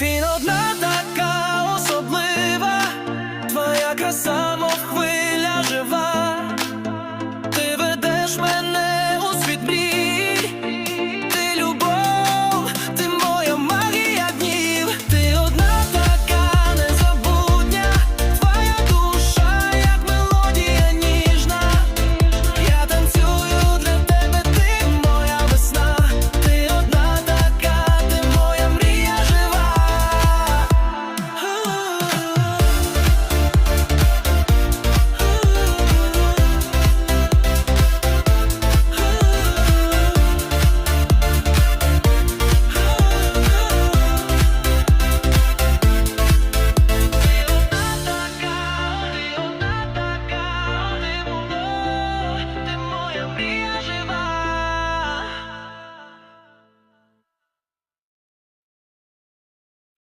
Він одна така особлива, твоя краса, мов хвиля жива.